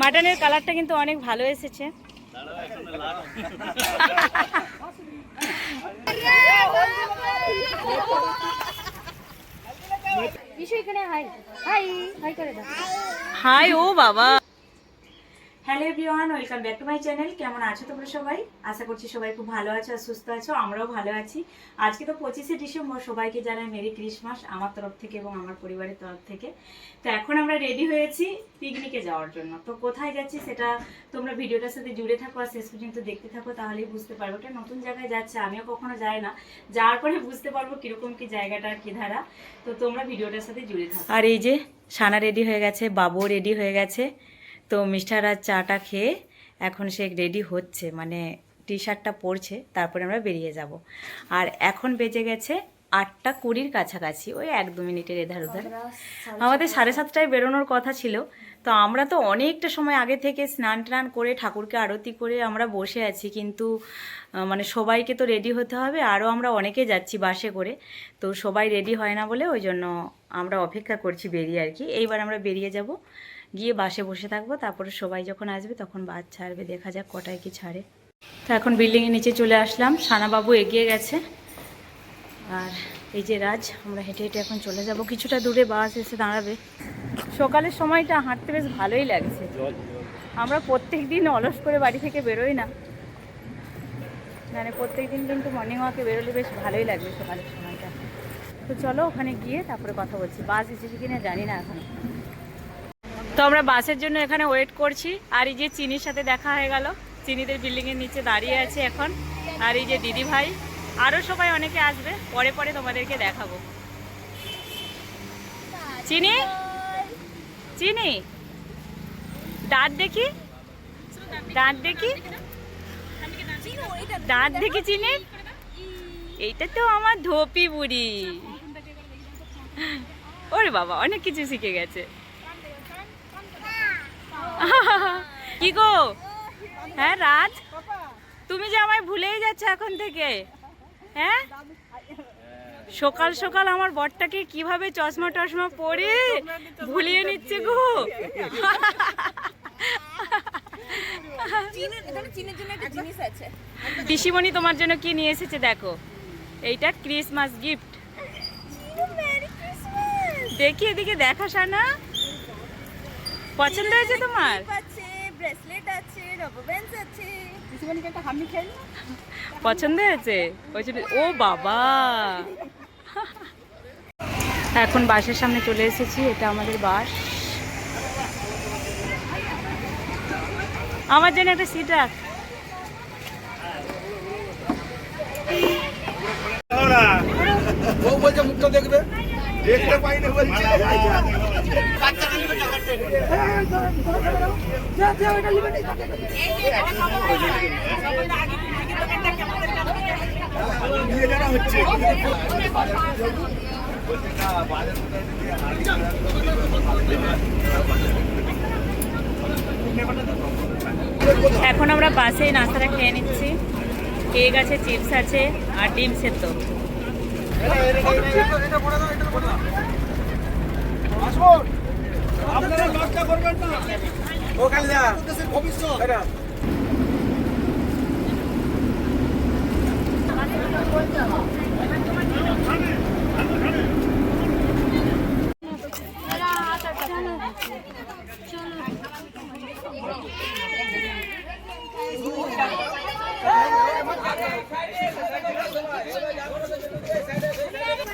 মাটনের কালারটা কিন্তু অনেক ভালো এসেছে। বিশু এখানে হাই হাই হাই করে দাও। হাই ও বাবা। Hello everyone, welcome back to my channel. কেমন আছো তোমরা সবাই? আশা করছি সবাই খুব ভালো আছো আর সুস্থ আছো, আমরাও ভালো আছি। আজকে তো পঁচিশে ডিসেম্বর, সবাইকে জানাই মেরি ক্রিসমাস, আমার তরফ থেকে এবং আমার পরিবারের তরফ থেকে। তো এখন আমরা রেডি হয়েছি পিকনিকে যাওয়ার জন্য। তো কোথায় যাচ্ছি সেটা তোমরা ভিডিওটার সাথে জুড়ে থাকো আর শেষ পর্যন্ত দেখতে থাকো, তাহলেই বুঝতে পারব এটা নতুন জায়গায় যাচ্ছে, আমিও কখনো যাই না। যাওয়ার পরে বুঝতে পারব কীরকম কি জায়গাটা, কি ধারা। তো তোমরা ভিডিওটার সাথে জুড়ে থাকো। আর এই যে সানা রেডি হয়ে গেছে বাবু রেডি হয়ে গেছে। তো মিস্টার আর চাটা খেয়ে এখন সে রেডি হচ্ছে মানে টি শার্টটা পরছে তারপরে আমরা বেরিয়ে যাব। আর এখন বেজে গেছে আটটা কুড়ির কাছাকাছি ওই এক দু মিনিটের এধার ওধার। আমাদের সাড়ে সাতটায়। বেরোনোর কথা ছিল তো আমরা তো অনেকটা সময় আগে থেকে স্নান টান করে ঠাকুরকে আরতি করে আমরা বসে আছি কিন্তু মানে সবাইকে তো রেডি হতে হবে আরও আমরা অনেকে যাচ্ছি বাসে করে তো সবাই রেডি হয় না বলে ওই জন্য আমরা অপেক্ষা করছি বেরিয়ে আর কি। এইবার আমরা বেরিয়ে যাব। গিয়ে বাসে বসে থাকব তারপরে সবাই যখন আসবে তখন বাস ছাড়বে দেখা যাক কটায় কি ছাড়ে। তো এখন বিল্ডিংয়ের নিচে চলে আসলাম সানাবাবু এগিয়ে গেছে। আর এই যে রাজ আমরা হেঁটে হেঁটে এখন চলে যাব। কিছুটা দূরে বাস এসে দাঁড়াবে। সকালের সময়টা হাঁটতে বেশ ভালোই লাগছে। আমরা প্রত্যেক দিন অলস করে বাড়ি থেকে বেরোই না। মানে প্রত্যেক দিন কিন্তু মর্নিং ওয়াকে বেরোলে বেশ ভালোই লাগবে সকালের সময়টা। তো চলো ওখানে গিয়ে তারপরে কথা বলছি। বাস এসেছে কিনা জানি না এখন। তো আমরা বাসের জন্য এখানে ওয়েট করছি। আর এই যে চিনির সাথে দেখা হয়ে গেল। চিনিদের বিল্ডিংয়ের নিচে দাঁড়িয়ে আছে এখন। আর এই যে দিদি ভাই আরও সবাই অনেকে আসবে। পরে পরে তোমাদেরকে দেখাবো। চিনি? চিনি? দাঁত দেখি? দাঁত দেখি? দাঁত দেখি চিনি? এইটা তো আমার ধোপি বুড়ি। ওরে বাবা, অনেক কিছু শিখে গেছে। কি গো? হ্যাঁ রাজ? তুমি যে আমায় ভুলেই যাচ্ছ এখন থেকে। হ্যাঁ? সকাল সকাল আমার বরটাকে কীভাবে চশমা টশমা পরে? ভুলিয়ে নিচ্ছে গো। পিসিমণি তোমার জন্য কি নিয়ে এসেছে দেখো। এইটা ক্রিসমাস গিফট। দেখি এদিকে দেখা সানা। পছন্দ হয়েছে তোমার? আছে ব্রেসলেট আছে। রবার ব্যান্ডস আছে পছন্দ হয়েছে? ওই ও বাবা! এখন বাসের সামনে চলে এসেছি এটা আমাদের বাস। আমার জন্য একটা সিট রাখ। বলছে মুখটা দেখবে। দেখতে পাই না বলছে। এখন আমরা বাসে নাস্তাটা খেয়ে নিচ্ছি। কেক আছে চিপস আছে আর ডিম সেদ্ধ আসুন আপনারা লজ্জা করবেন না ওখানে যা দেশের ভবিষ্যৎ এটা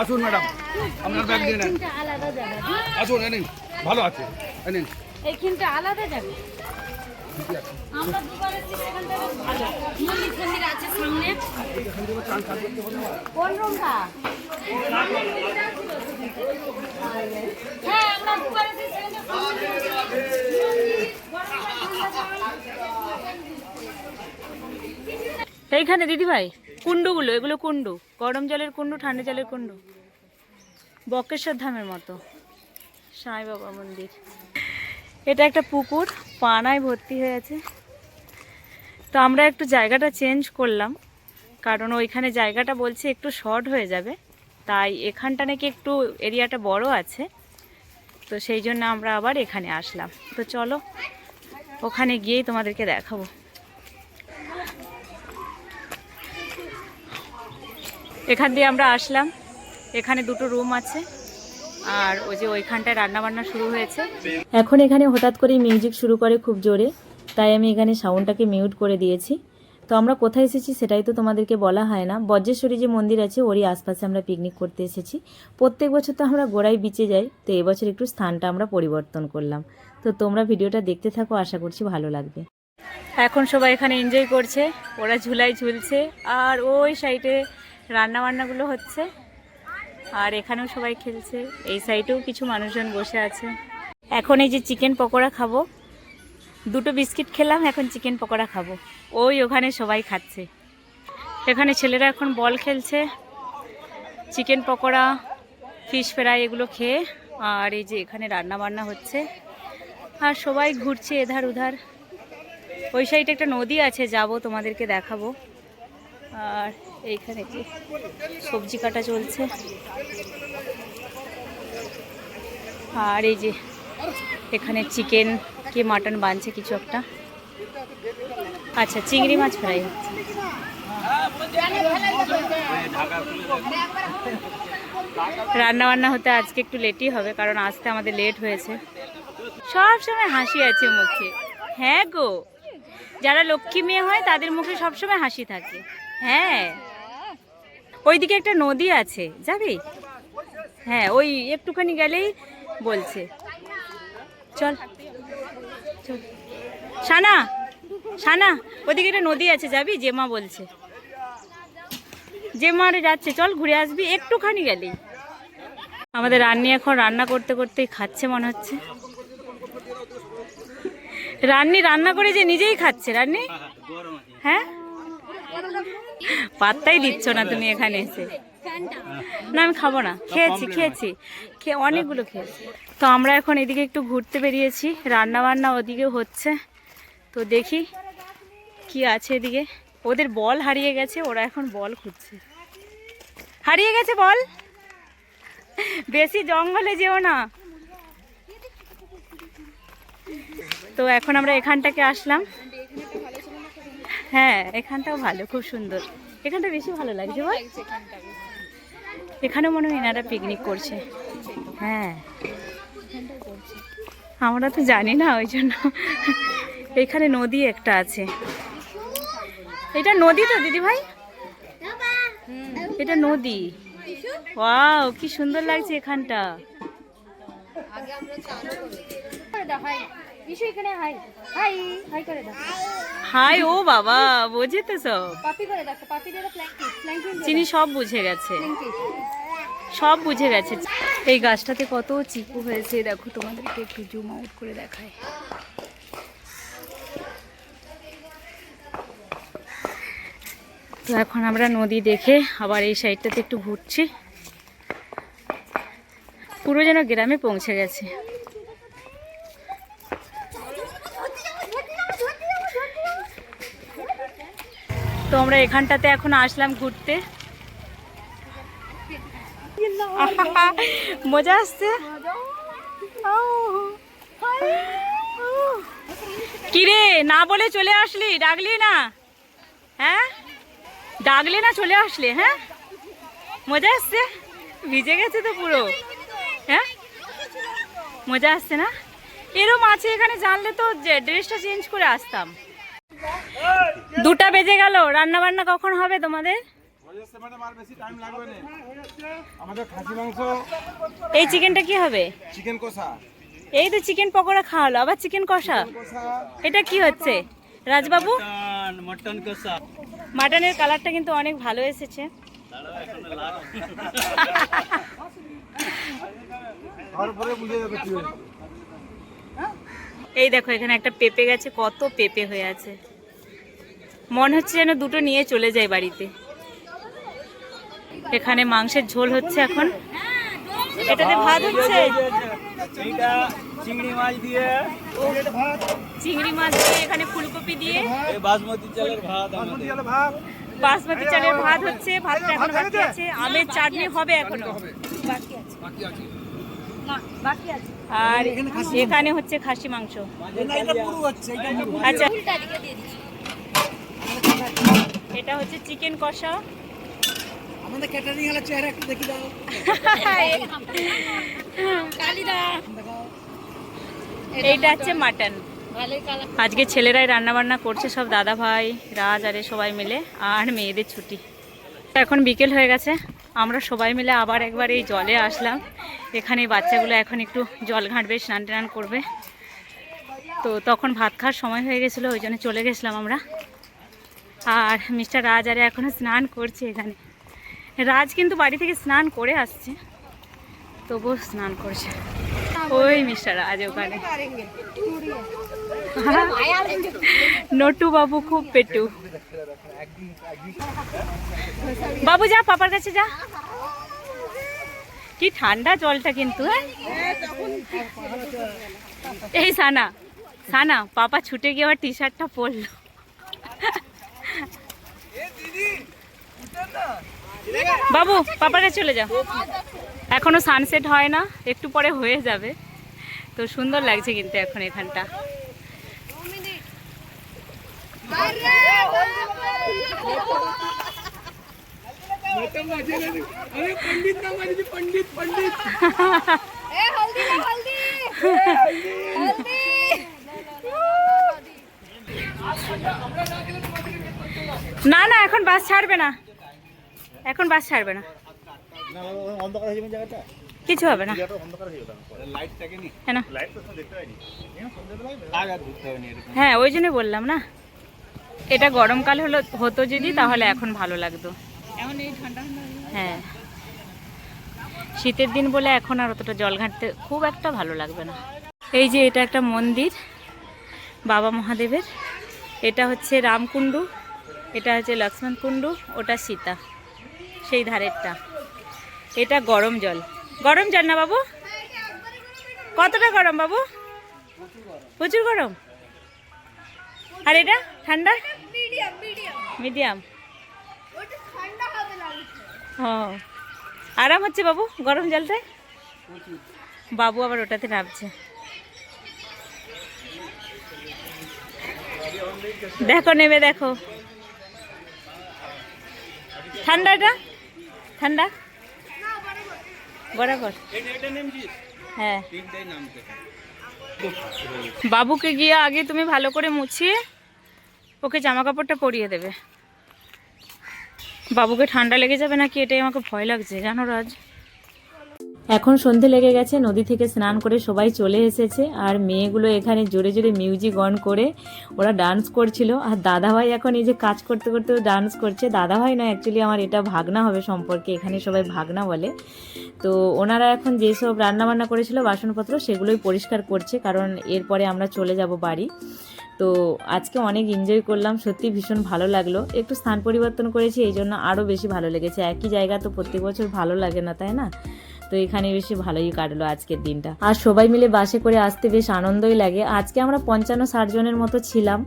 আসুন ম্যাডাম। আপনার ব্যাগ দিয়ে নেন। আসুন এনেন ভালো আছে। এনেন এইখানটা আলাদা রুমটা হ্যাঁ এইখানে দিদি ভাই কুণ্ডুগুলো, এগুলো কুণ্ডু। গরম জলের কুণ্ডু, ঠান্ডা জলের কুণ্ডু। বকেশ্বর ধামের মতো। সাই বাবা মন্দির। এটা একটা পুকুর, পানায় ভর্তি হয়ে আছে তো আমরা একটু জায়গাটা চেঞ্জ করলাম, কারণ ওইখানে জায়গাটা বলছে একটু শর্ট হয়ে যাবে। তাই এখানটা নাকি একটু এরিয়াটা বড় আছে, তো সেই জন্য আমরা আবার এখানে আসলাম। তো চলো, ওখানে গিয়েই তোমাদেরকে দেখাবো। এখান দিয়ে আমরা আসলাম। এখানে দুটো রুম আছে। আর ওই যে ওইখানটায় রান্নাবান্না শুরু হয়েছে। এখন এখানে হঠাৎ করেই মিউজিক শুরু করে খুব জোরে তাই আমি এখানে সাউন্ডটাকে মিউট করে দিয়েছি। তো আমরা কোথায় এসেছি সেটাই তো তোমাদেরকে বলা হয় না। বজ্রেশ্বরী যে মন্দির আছে ওরই আশপাশে আমরা পিকনিক করতে এসেছি। প্রত্যেক বছর তো আমরা গোড়ায় বিচে যাই তো এবছর একটু স্থানটা আমরা পরিবর্তন করলাম। তো তোমরা ভিডিওটা দেখতে থাকো আশা করছি ভালো লাগবে। এখন সবাই এখানে এনজয় করছে ওরা ঝুলাই ঝুলছে আর ওই সাইডে রান্না বান্নাগুলো হচ্ছে। আর এখানেও সবাই খেলছে। এই সাইডেও কিছু মানুষজন বসে আছে। এখন এই যে চিকেন পকোড়া খাব। দুটো বিস্কিট খেলাম, এখন চিকেন পকোড়া খাব। ওই ওখানে সবাই খাচ্ছে। এখানে ছেলেরা এখন বল খেলছে। চিকেন পকোড়া, ফিশ ফ্রাই এগুলো খেয়ে আর এই যে এখানে রান্না বান্না হচ্ছে। আর সবাই ঘুরছে এধার উধার ওই সাইডে একটা নদী আছে, যাব তোমাদেরকে দেখাবো। আর এইখানে যে সবজি কাটা চলছে। আর এই যে, এখানে চিকেন কি মাটন বানছে কিছু একটা। আচ্ছা চিংড়ি মাছ ফ্রাই হচ্ছে। রান্না বান্না হতে আজকে একটু লেটই হবে, কারণ আসতে আমাদের লেট হয়েছে। সব সময় হাসি আছে মুখে। হ্যাঁ গো, যারা লক্ষ্মী মেয়ে হয় তাদের মুখে সবসময় হাসি থাকে। হ্যাঁ। ওইদিকে একটা নদী আছে, যাবি? হ্যাঁ ওই একটুখানি গেলেই বলছে। চল চল। সানা সানা ওদিকে একটা নদী আছে, যাবি? জেমা বলছে। জেমা আরে যাচ্ছে, চল ঘুরে আসবি, একটুখানি গেলেই। আমাদের রান্নি এখন রান্না করতে করতেই খাচ্ছে মনে হচ্ছে। রান্নি রান্না করে যে নিজেই খাচ্ছে, রান্নি? হ্যাঁ? পাত্তাই দিচ্ছ না তুমি এখানে এসে। না আমি খাব না। খেয়েছি খেয়েছি। খেয়ে অনেকগুলো খেয়েছি। তো আমরা এখন এদিকে একটু ঘুরতে বেরিয়েছি। রান্না বান্না ওদিকে হচ্ছে। তো দেখি কি আছে এদিকে। ওদের বল হারিয়ে গেছে ওরা এখন বল খুঁজছে। হারিয়ে গেছে বল? বেশি জঙ্গলে যেও না। তো এখন আমরা এখানটাকে আসলাম। হ্যাঁ এখানটাও ভালো খুব সুন্দর। এখানটা বেশি ভালো লাগছে বল? এখানে মনে হয় এনারা পিকনিক করছে। হ্যাঁ। আমরা তো জানি না ওই জন্য। এখানে নদী একটা আছে। এটা নদী তো দিদি ভাই? এটা নদী। ওয়াও কি সুন্দর লাগছে এখানটা। এখানে হাই। হাই হাই করে দাও হাই ও বাবা বোঝে তো সব। পাপি করে দেখো পাপি দিয়ে ফ্ল্যাঙ্কিস ফ্ল্যাঙ্কিং চিনি সব বুঝে গেছে। সব বুঝে গেছে। এই গাছটাতে কত চিকু হয়েছে দেখো তোমাদেরকে একটু জুম আউট করে দেখায়। তো এখন আমরা নদী দেখে আবার এই সাইডটাতে একটু ঘুরছি। পুরো যেন গ্রামে পৌঁছে গেছে। আমরা এখানটাতে এখন আসলাম ঘুরতে। মজা আসছে। কিরে, না বলে চলে আসলি? ডাকলি না? হ্যাঁ? ডাকলি না চলে আসলে? হ্যাঁ? মজা আসছে? ভিজে গেছে তো পুরো। হ্যাঁ? মজা আসছে না? এরম আছে এখানে, জানলে তো ড্রেসটা চেঞ্জ করে আসতাম। দুটা বেজে গেল রান্না বান্না কখন হবে তোমাদের? ম্যাডাম আর বেশি টাইম লাগবে না। আমাদের খাসি মাংস এই চিকেনটা কি হবে? চিকেন কষা। এই তো চিকেন পকোড়া খাওয়ালো আবার চিকেন কষা। এটা কি হচ্ছে? রাজবাবু? মটন কষা। মাটনের কালারটা কিন্তু অনেক ভালো এসেছে। এই দেখো এখানে একটা পেঁপে গেছে কত পেঁপে হয়ে আছে। মনে হচ্ছে যেন দুটো নিয়ে চলে যায় বাড়িতে। এখানে মাংসের ঝোল হচ্ছে এখন। এটাতে ভাত হচ্ছে? চিংড়ি মাছ দিয়ে। চিংড়ি মাছ দিয়ে এখানে ফুলকপি দিয়ে। বাসমতি চালের ভাত বাসমতি চালের ভাত? বাসমতি ভাত হচ্ছে ভাতটা এখন বাকি আছে। আমের চাটনি হবে এখনও। বাকি আছে। বাকি আছে। আর এখানে হচ্ছে খাসি মাংস। না, এটা পুরো হচ্ছে এটা পুরো। আচ্ছা উল্টা দিকে দিয়ে দিচ্ছি এটা হচ্ছে চিকেন কষা। আমাদের ক্যাটারিং এর চেহারা একটু দেখি দাও। কালিদা। এইটা হচ্ছে মাটন। আজকে ছেলেরাই রান্না বান্না করছে সব দাদা ভাই রাজ আরে সবাই মিলে আর মেয়েদের ছুটি। এখন বিকেল হয়ে গেছে আমরা সবাই মিলে আবার একবার এই জলে আসলাম। এখানে বাচ্চাগুলো এখন একটু জল ঘাঁটবে স্নান টান করবে। তো তখন ভাত খাওয়ার সময় হয়ে গেছিল ওই জন্য চলে গেছিলাম আমরা। আর মিস্টার রাজ আরে এখনও স্নান করছে এখানে। রাজ কিন্তু বাড়ি থেকে স্নান করে আসছে, তবুও স্নান করছে। ওই মিস্টার রাজ ওখানে। নটু বাবু খুব পেটু। বাবু যা, পাপার কাছে যা। কি ঠান্ডা জলটা কিন্তু হ্যাঁ? এই সানা সানা, পাপা ছুটে গিয়ে আবার টি শার্টটা পরলো। বাবু পাপার কাছে চলে যাও। এখনও সানসেট হয় না একটু পরে হয়ে যাবে। তো সুন্দর লাগছে কিন্তু এখন এখানটা। अरे না না, এখন বাস ছাড়বে না। এখন বাস ছাড়বে না। কিছু হবে না। হয়ে, ওই জন্যই বললাম না। এটা গরমকাল হলো, হতো যদি, তাহলে এখন ভালো লাগতো। হ্যাঁ। শীতের দিন বলে এখন আর অতটা জল ঘাঁটতে খুব একটা ভালো লাগবে না। এই যে এটা একটা মন্দির, বাবা মহাদেবের। এটা হচ্ছে রামকুণ্ডু। এটা হচ্ছে লক্ষ্মণ কুণ্ডু, ওটা সীতা, সেই ধারেরটা। এটা গরম জল। গরম জল না বাবু? কতটা গরম বাবু? প্রচুর গরম। আর এটা ঠান্ডা? মিডিয়াম। ও, আরাম হচ্ছে বাবু গরম জলটায়? বাবু আবার ওটাতে নামছে। দেখো নেবে দেখো। ঠান্ডাটা ঠান্ডা? বরাবর। হ্যাঁ। বাবুকে গিয়ে আগে তুমি ভালো করে মুছিয়ে ওকে জামা কাপড়টা পরিয়ে দেবে। বাবুকে ঠান্ডা লেগে যাবে নাকি? এটাই আমাকে ভয় লাগছে, জানো রাজ? এখন সন্ধে লেগে গেছে, নদী থেকে স্নান করে সবাই চলে এসেছে আর মেয়েগুলো এখানে জোরে জোরে মিউজিক অন করে ওরা ডান্স করছিল। আর দাদাভাই এখন এই যে কাজ করতে করতে ডান্স করছে। দাদাভাই না অ্যাকচুয়ালি আমার এটা ভাগনা হবে সম্পর্কে, এখানে সবাই ভাগনা বলে। তো ওনারা এখন যেসব রান্নাবান্না করেছিল, বাসনপত্র সেগুলোই পরিষ্কার করছে, কারণ এরপরে আমরা চলে যাব বাড়ি। তো আজকে অনেক এনজয় করলাম, সত্যি ভীষণ ভালো লাগল। একটু স্থান পরিবর্তন করেছি, এই জন্য আরও বেশি ভালো লেগেছে। একই জায়গা তো প্রত্যেক বছর ভালো লাগে না, তাই না? তো এখানে বেশি ভালোই কাটলো আজকের দিনটা। আর সবাই মিলে বাসে করে আসতে বেশ আনন্দই লাগে। আজকে আমরা পঞ্চান্ন ষাট জনের মতো ছিলাম,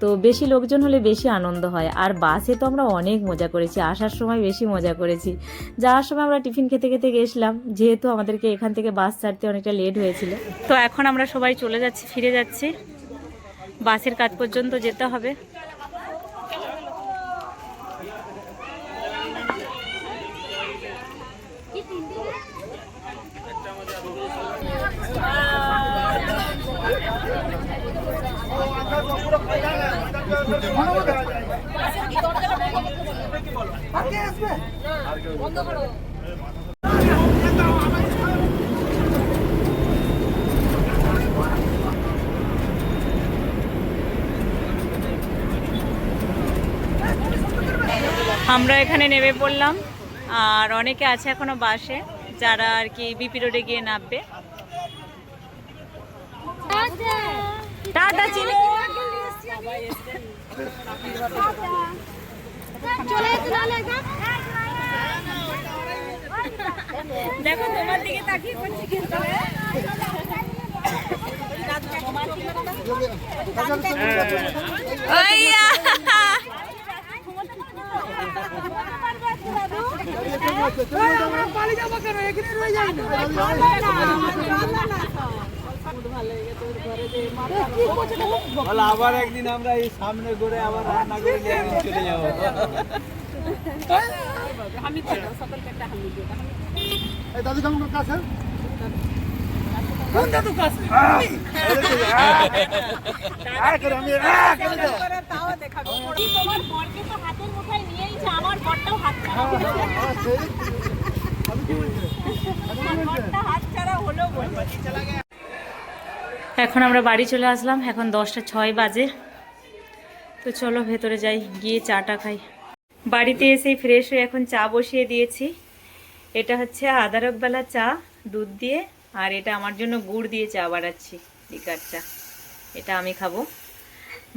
তো বেশি লোকজন হলে বেশি আনন্দ হয়। আর বাসে তো আমরা অনেক মজা করেছি, আসার সময় বেশি মজা করেছি। যাওয়ার সময় আমরা টিফিন খেতে খেতে গেছিলাম, যেহেতু আমাদেরকে এখান থেকে বাস ছাড়তে অনেকটা লেট হয়েছিল। তো এখন আমরা সবাই চলে যাচ্ছি, ফিরে যাচ্ছি। বাসের কাজ পর্যন্ত যেতে হবে। আমরা এখানে নেমে পড়লাম, আর অনেকে আছে এখনও বাসে, যারা আর কি বিপি রোডে গিয়ে নামবে। টাটা চিনি? দেখো তোমার দিকে তাকিয়ে করছি কিন্তু পালিয়ে যাব কেন? এখানে রয়ে যাই না। বলো, আবার একদিন আমরা এই সামনে করে আবার রান্না করে নিয়ে একদিন চলে যাব এই দাদু কেমন কাছে কোন দাদু কাছে তোমার বরকে তো হাতের মুঠায় নিয়েইছে আমার বরটাও হাত ছাড়া বরটা হাত ছাড়া হলো বলব এখন আমরা বাড়ি চলে আসলাম, এখন দশটা ছয় বাজে। তো চলো ভেতরে যাই, গিয়ে চাটা খাই। বাড়িতে এসেই ফ্রেশ হয়ে এখন চা বসিয়ে দিয়েছি। এটা হচ্ছে আদারকবেলা চা, দুধ দিয়ে, আর এটা আমার জন্য গুড় দিয়ে চা বাড়াচ্ছি লিকার চা। এটা আমি খাব।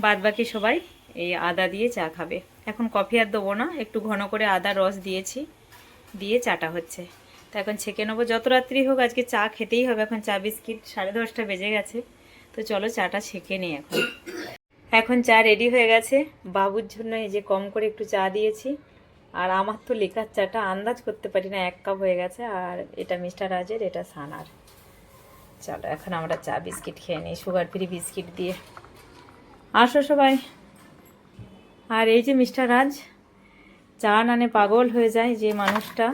বাদ বাকি সবাই এই আদা দিয়ে চা খাবে। এখন কফি আর দেবো না, একটু ঘন করে আদা রস দিয়েছি, দিয়ে চাটা হচ্ছে। তো এখন ছেঁকে নেব। যত রাত্রি হোক, আজকে চা খেতেই হবে। এখন চা বিস্কিট সাড়ে দশটা বেজে গেছে। তো চলো চাটা ছেঁকে নিই এখন। এখন চা রেডি হয়ে গেছে। বাবুর জন্য এই যে কম করে একটু চা দিয়েছি। আর আমার তো লেখার চাটা আন্দাজ করতে পারি না, এক কাপ হয়ে গেছে। আর এটা মিস্টার রাজের, এটা সানার। চলো, এখন আমরা চা বিস্কিট খেয়ে নিই, সুগার ফ্রি বিস্কিট দিয়ে। আসো সবাই। আর এই যে মিস্টার রাজ, চা নানে পাগল হয়ে যায় যে মানুষটা।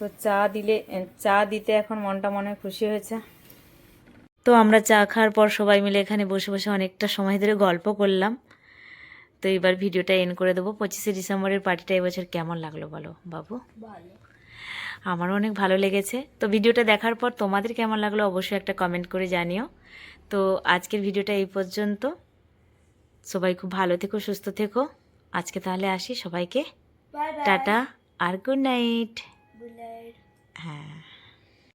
তো চা দিলে চা দিতে এখন মনটা মনে খুশি হয়েছে। তো আমরা চা খাওয়ার পর সবাই মিলে এখানে বসে বসে অনেকটা সময় ধরে গল্প করলাম। তো এবার ভিডিওটা এন্ড করে দেবো। পঁচিশে ডিসেম্বরের পার্টিটা এবছর কেমন লাগল বলো বাবু? আমারও অনেক ভালো লেগেছে। তো ভিডিওটা দেখার পর তোমাদের কেমন লাগল অবশ্যই একটা কমেন্ট করে জানিও। তো আজকের ভিডিওটা এই পর্যন্ত। সবাই খুব ভালো থেকো সুস্থ থেকো। আজকে তাহলে আসি সবাইকে। টাটা আর গুড নাইট হ্যাঁ